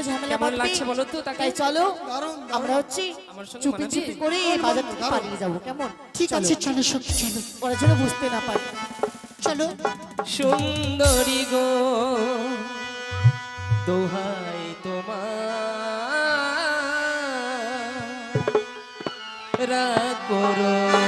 কোনো ঝামেলা কেমন বাঁধবে। লাগছে বলো তো তাই চলো। আমরা হচ্ছে চুপি চুপি করে এই বাজার থেকে পালিয়ে যাব কেমন? ঠিক আছে চলো সখী চলো। ওরা যেন বুঝতে না পারে। চলো। সুন্দরী গো দোহাই তোমার। রাগ করো।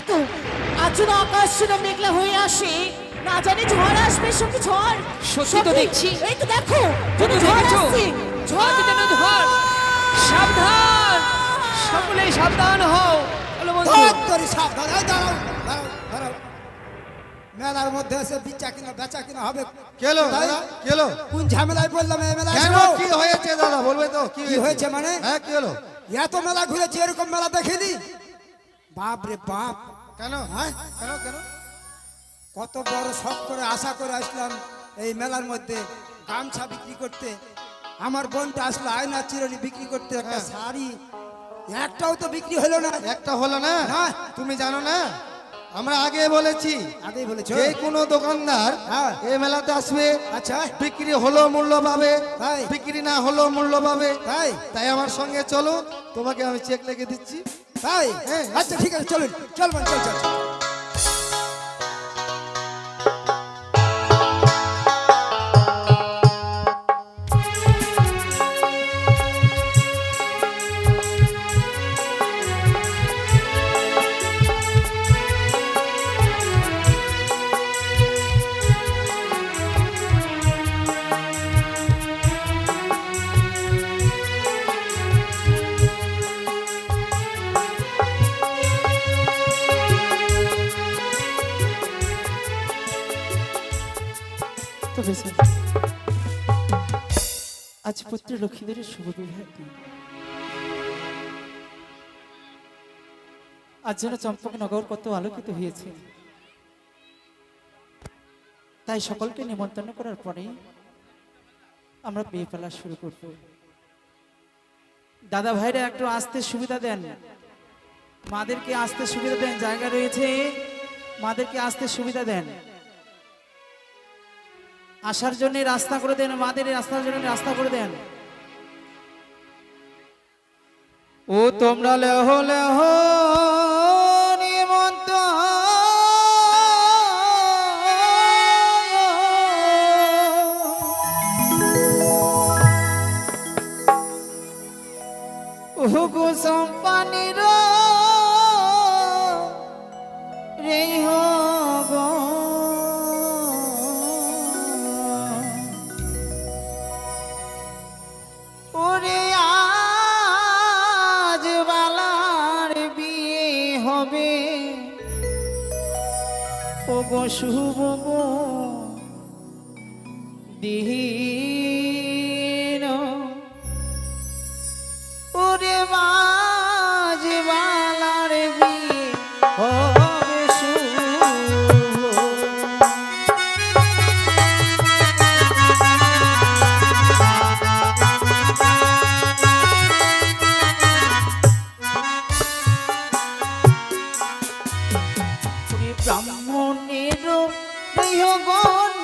তাই তো আজ যেন আকাশ যেন মেঘলা হয়ে আসে। না জানি ঝড় আসবে সত্যি ঝড়। সত্যি তো দেখছি। এই তো দেখো তুমি ঝড় আসছে। ঝড় যেন ঝড়। সাবধান। সকলেই সাবধান হও। বলো বন্ধু। ধর সাবধান। এই দাঁড়াও দাঁড়াও দাঁড়াও। মেলার মধ্যে এসে বিচা কিনা বেচা কিনা হবে। কেলো কেলো কোন ঝামেলায় বললাম এই মেলায়? কেন? কি হয়েছে দাদা? বলবে তো কি হয়েছে মানে? হ্যাঁ কি হলো এত মেলা ঘুরেছি এরকম মেলা দেখিনি। বাপ রে বাপ। কেন? হ্যাঁ? কেন কেন? কত বড় শখ করে আশা করে আসলাম এই মেলার মধ্যে গামছা বিক্রি করতে। আমার বোনটা আসলো আয়না চিরনি বিক্রি করতে একটা হ্যাঁ। শাড়ি। একটাও তো বিক্রি হলো না। একটা হলো না। তুমি জানো না? আমরা আগে বলেছি আগেই বলেছি। যে কোনো দোকানদার হ্যাঁ। এই মেলাতে আসবে আচ্ছা। বিক্রি হলো মূল্য পাবে? বিক্রি না হলো মূল্য পাবে। তাই। তাই আমার সঙ্গে চলো তোমাকে আমি চেক লিখে দিচ্ছি। হ্যাঁ। আচ্ছা ঠিক আছে চলুন চল চল চল লক্ষ্মীদের শুভ বিবাহ। আজ যেন চম্পকনগর কত আলোকিত হয়েছে। তাই সকলকে নিমন্ত্রণ করার পরে আমরা বিয়ে ফেলা শুরু করব। দাদা ভাইরা, একটু আসতে সুবিধা দেন। মাদেরকে আসতে সুবিধা দেন, জায়গা রয়েছে। মাদেরকে আসতে সুবিধা দেন। আসার জন্য রাস্তা করে দেন, মাদের রাস্তার জন্য রাস্তা করে দেন। ও তোমরা লেহ লেহ নিমন্ত ওগো শুভ গো ব্রাহ্মণের দেহ গণ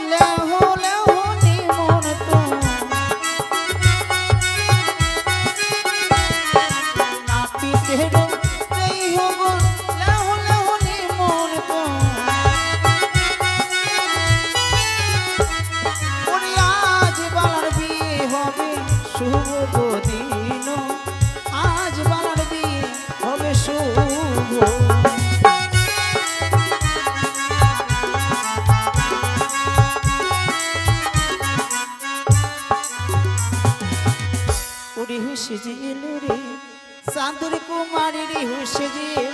চাঁদের কুমারী হুশ হুসে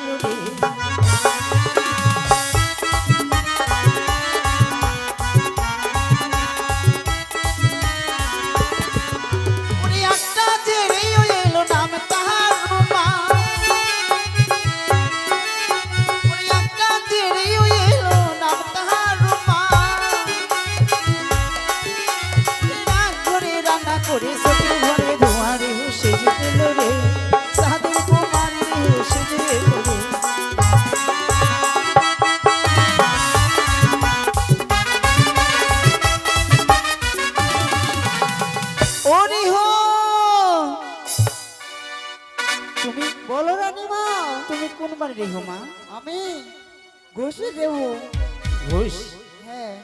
তুমি বলো রানীমা তুমি কোন বাড়ি রে হো মা? আমি ঘুষি দেব ঘোষ? হ্যাঁ।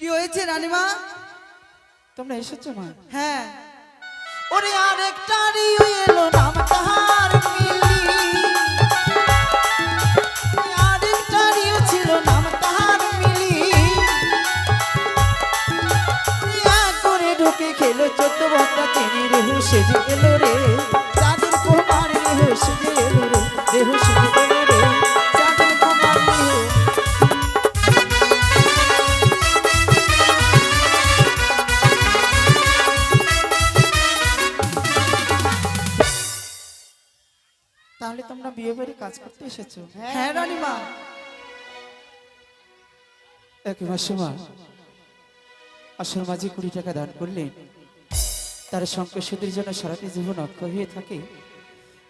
কি হয়েছে রানীমা? তোমরা এসেছ মা? হ্যাঁ। ওরে আরেকটা রিও এলো নাম তাহার মিলি। আরেকটা রিও ছিল নাম তাহার মিলি। ঢুকে খেলো চোদ্দ বস্তা চিনি রে হুসে যে এলো রে। তাহলে তোমরা বিয়ে বাড়ি কাজ করতে এসেছ? হ্যাঁ রানীমা। এক মাসে মা আসর মাঝে কুড়ি টাকা দান করলেন। তার সংকোষদের জন্য সারাটি জীবন অক্ষয় হয়ে থাকে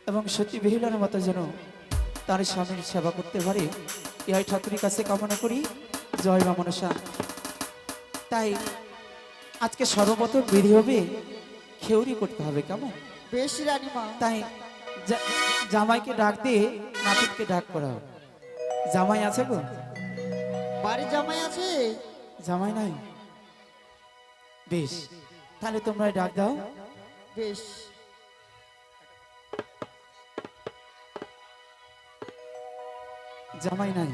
এবং সত্যি বেহিলার মতো যেন তার স্বামীর সেবা করতে পারে ইহাই ঠাকুরের কাছে কামনা করি। জয় বা মনসা। তাই আজকে সর্বপ্রথম বিধি হবে খেউরি করতে হবে কেমন? বেশ রানীমা তাই জামাইকে ডাক দিয়ে নাপিতকে ডাক করাও। জামাই আছে গো? বাড়ির জামাই আছে? জামাই নাই? বেশ। তাহলে তোমরা ডাক দাও। বেশ। জামাই নাই।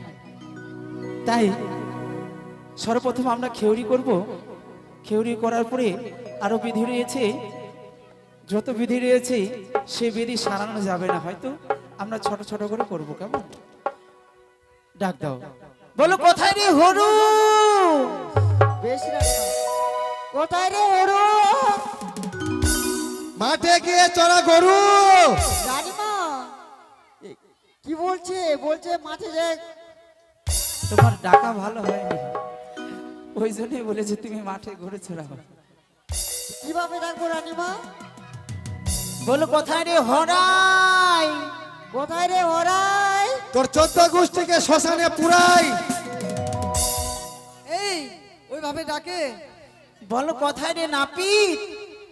তাই সর্বপ্রথম আমরা খেউরি করব। খেউরি করার পরে আরও বিধি রয়েছে। যত বিধি রয়েছে সে বিধি সারানো যাবে না। হয়তো আমরা ছোট ছোট করে করব কেমন? ডাক দাও। বলো কোথায় রে হরু? বেশ কোথায় রে ওরো মাঠে গিয়ে চড়া গরু। রানীমা বলছে? বলছে মাঠে যে তোমার ডাকা ভালো হয়নি। ওই জন্যই বলেছে তুমি মাঠে ঘুরে ছড়াও কীভাবে ডাকবো রানীমা? বলো কোথায় রে হরাই? কোথায় রে হরাই? তোর চোদ্দ গোষ্ঠীকে শ্মশানে পুরাই। এই ওইভাবে ডাকে। বলো কথায় রে নাপিত?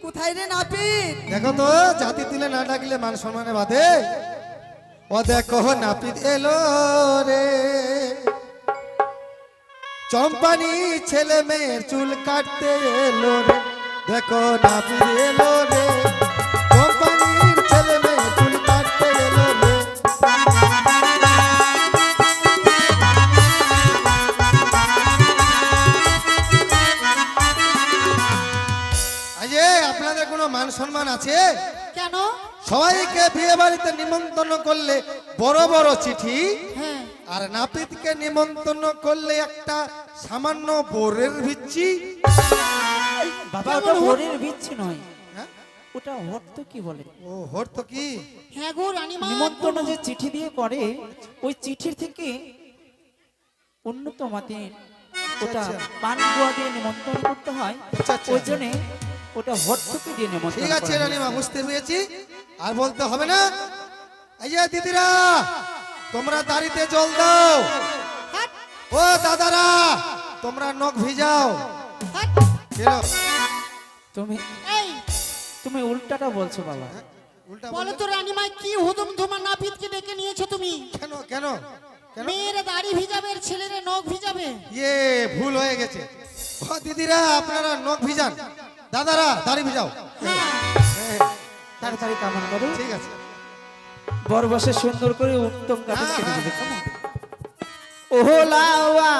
কোথায় রে নাপিত? দেখো তো জাতি তুলে না ডাকলে মান সম্মানে বাদে ও দেখো নাপিত এলো রে। চম্পানি ছেলে মেয়ের চুল কাটতে এলো রে। দেখো নাপিত এলো রে। চম্পানির ছেলে মেয়ের চুল কাটতে এলো রে। আপনাদের কোনো মান সম্মান আছে? সবাইকে বিয়ে বাড়িতে নিমন্ত্রণ করলে বড় বড় চিঠি হ্যাঁ আর নাপিতকে নিমন্ত্রণ করলে একটা সামান্য বোরের ভিচ্ছি বাবা ওটা বিচ্ছি নয় হ্যাঁ? ওটা হর্ত কি বলে ও হর তো কি হ্যাঁ গো রানীমা নিমন্ত্রণ যে চিঠি দিয়ে করে ওই চিঠির থেকে উন্নত মাতের ওটা আচ্ছা। পান গুয়া দিয়ে নিমন্ত্রণ করতে হয় আচ্ছা, আচ্ছা। ওই জন্যে ওটা হর্তকে দিয়ে নিমন্ত্রণ ঠিক আছে। রানীমা বুঝতে পেরেছি আর বলতে হবে না? এই যে দিদিরা তোমরা দাড়িতে জল দাও। ও দাদারা তোমরা নখ ভিজাও। তুমি এই। তুমি উল্টাটা বলছো বাবা। উল্টা বলো তো রানীমা কি হুদুম নাপিতকে ডেকে নিয়েছো তুমি? কেন কেন? মেয়ের দাড়ি ভিজাবে আর ছেলের নখ ভিজাবে? ইয়ে ভুল হয়ে গেছে। ও দিদিরা আপনারা নখ ভিজান। দাদারা দাড়ি ভিজাও। হ্যাঁ হ্যাঁ, তাড়াতাড়ি কামান করো। ঠিক আছে। বর বসে সুন্দর করে উত্তম কাপড় কেটে দেবে কেমন? ওহো লাওয়া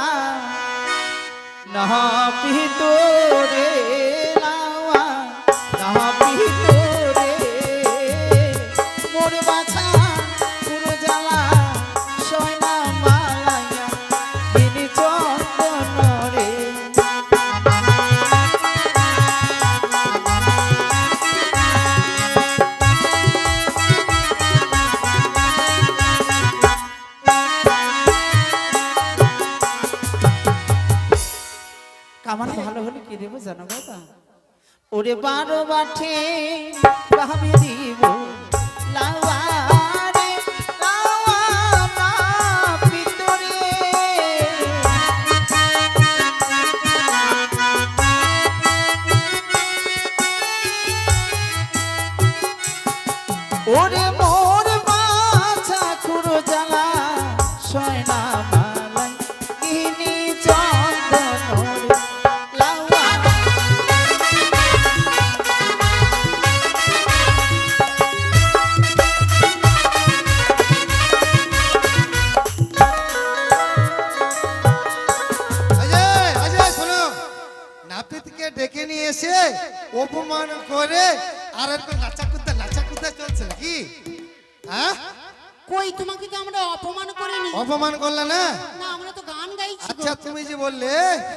পিতো রে লাওয়া নাহা পিতো ওরে বারো বাঠে আমি দিব। করে? আর একটু নাচা কুদা নাচা কুদা চলছে কি হ্যাঁ? কই তোমাকে তো আমরা অপমান করিনি। অপমান করলে না? না আমরা তো গান গাইছি। আচ্ছা তুমি যে বললে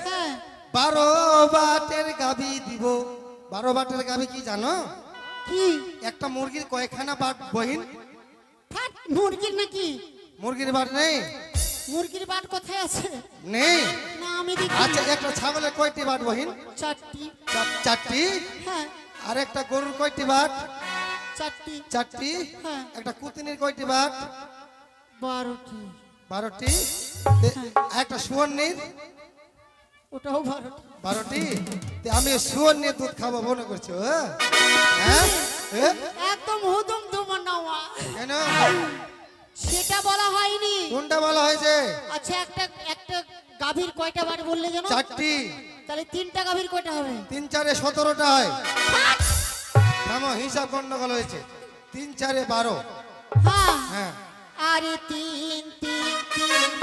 হ্যাঁ। বারো বাটের গাবি দিব। বারো বাটের গাবি কি জানো? কি? একটা মুরগির কয়খানা বাট বহিন। ফাট মুরগির নাকি? মুরগির বাট নেই? মুরগির বাট কোথায় আছে? নেই? না আমি দেখি আচ্ছা একটা ছাগলের কয়টি বাট বহিন? চারটি। চার- চারটি? হ্যাঁ। আর একটা গরুর কয়টি বাট চারটি। চারটি? হ্যাঁ। একটা কুতিনির কয়টি বাট বারোটি। বারোটি। তে- একটা সুবর্ণীর? ওটাও বারোটি। বারোটি? আমি সুবর্ণীর দুধ খাব মনে করছ হ্যাঁ? হ্যাঁ? হ্যাঁ? একদম হুদুম তোমার নাওয়া। কেন? সেটা বলা হয়নি। কোনটা বলা হয়েছে? আচ্ছা একটা একটা গাভীর কয়টা বার বললে যেন? চারটি। তাহলে তিনটা গাভীর কয়টা হবে? তিন চারে সতেরোটা হয়। থামো হিসাব গন্ডগোল হয়েছে। তিন চারে বারো। হ্যাঁ। হ্যাঁ। আরে তিন তিন তিন